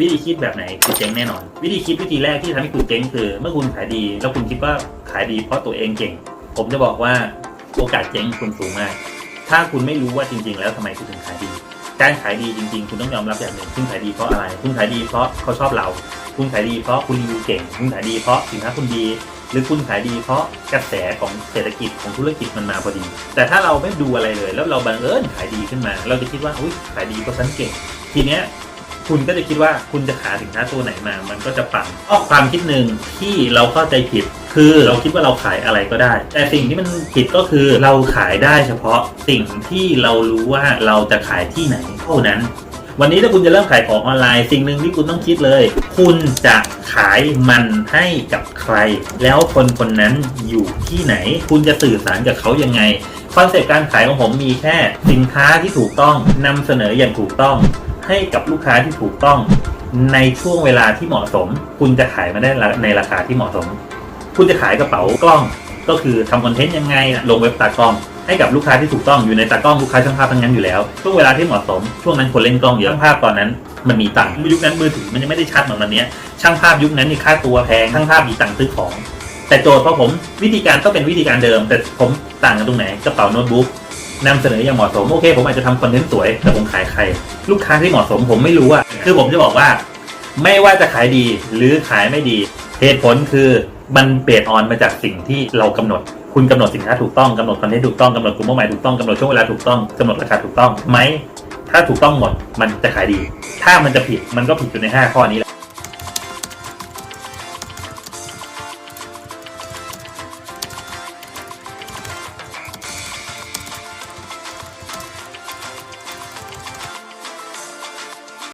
วิธีคิดแบบไหนคือเจ๊งแน่นอน วิธีคิดวิธีแรกที่ทำให้คุณเจ๊งคือ เมื่อคุณขายดี แล้วคุณคิดว่าขายดีเพราะตัวเองเก่ง ผมจะบอกว่าโอกาสเจ๊งคุณสูงมาก ถ้าคุณไม่รู้ว่าจริง ๆ แล้วทำไมคุณถึงขายดี การขายดีจริง ๆ คุณต้องยอมรับอย่างหนึ่งคุณขายดีเพราะอะไร คุณขายดีเพราะเขาชอบเรา คุณขายดีเพราะคุณรีวิวเก่ง คุณขายดีเพราะสินค้าคุณดี หรือคุณขายดีเพราะกระแสของเศรษฐกิจของธุรกิจมันมาพอดี แต่ถ้าเราไม่ดูอะไรเลย แล้วเราบังเอิญขายดีขึ้นมา เราจะคิดว่าอุ้ยขายดีเพราะฉันเก่ง ทีเนี้ย คุณก็จะคิดว่าคุณจะขายสินค้าตัวไหนมา มันก็จะปังอ้อความคิดหนึ่งที่เราเข้าใจผิด คือเราคิดว่าเราขายอะไรก็ได้ แต่สิ่งที่มันผิดก็คือเราขายได้เฉพาะสิ่งที่เรารู้ว่าเราจะขายที่ไหนเท่านั้น วันนี้ถ้าคุณจะเริ่มขายของออนไลน์ สิ่งหนึ่งที่คุณต้องคิดเลย คุณจะขายมันให้กับใคร แล้วคนคนนั้นอยู่ที่ไหน คุณจะสื่อสารกับเขายังไงคอนเซ็ปต์การขายของผมมีแค่สินค้าที่ถูกต้องนำเสนออย่างถูกต้อง ให้กับลูกค้าที่ถูกต้องในช่วงเวลาที่เหมาะสม คุณจะขายมาได้ในราคาที่เหมาะสม คุณจะขายกระเป๋ากล้อง ก็คือทำคอนเทนต์ยังไงลงเว็บตากล้องให้กับลูกค้าที่ถูกต้องอยู่ในตากล้องลูกค้าช่างภาพทั้งนั้นอยู่แล้ว ช่วงเวลาที่เหมาะสม ช่วงนั้นคนเล่นกล้องเยอะช่างภาพตอนนั้น มันมีตังค์ยุคนั้นมือถือมันยังไม่ได้ชัดเหมือนวันนี้ช่างภาพยุคนั้นนี่ค่าตัวแพงช่างภาพมีตังค์ซื้อของ แต่โจทย์เพราะผมวิธีการก็เป็นวิธีการเดิม แต่ผมต่างกันตรงไหนกระเป๋าโน้ตบุ๊ก นำเสนออย่างเหมาะสมโอเค ผมอาจจะทำคอนเทนต์สวยแต่ผมขายใคร ลูกค้าที่เหมาะสมผมไม่รู้อะคือผมจะบอกว่า ไม่ว่าจะขายดีหรือขายไม่ดี เหตุผลคือมันเปลี่ยนออนมาจากสิ่งที่เรากำหนด คุณกำหนดสินค้าถูกต้องกำหนดคอนเทนต์ถูกต้องกำหนดกลุ่มเป้าหมายถูกต้องกำหนดช่วงเวลาถูกต้องกำหนดราคาถูกต้องไหมถ้าถูกต้องหมดมันจะขายดี ถ้ามันจะผิดมันก็ผิดอยู่ใน 5 ข้อนี้แหละ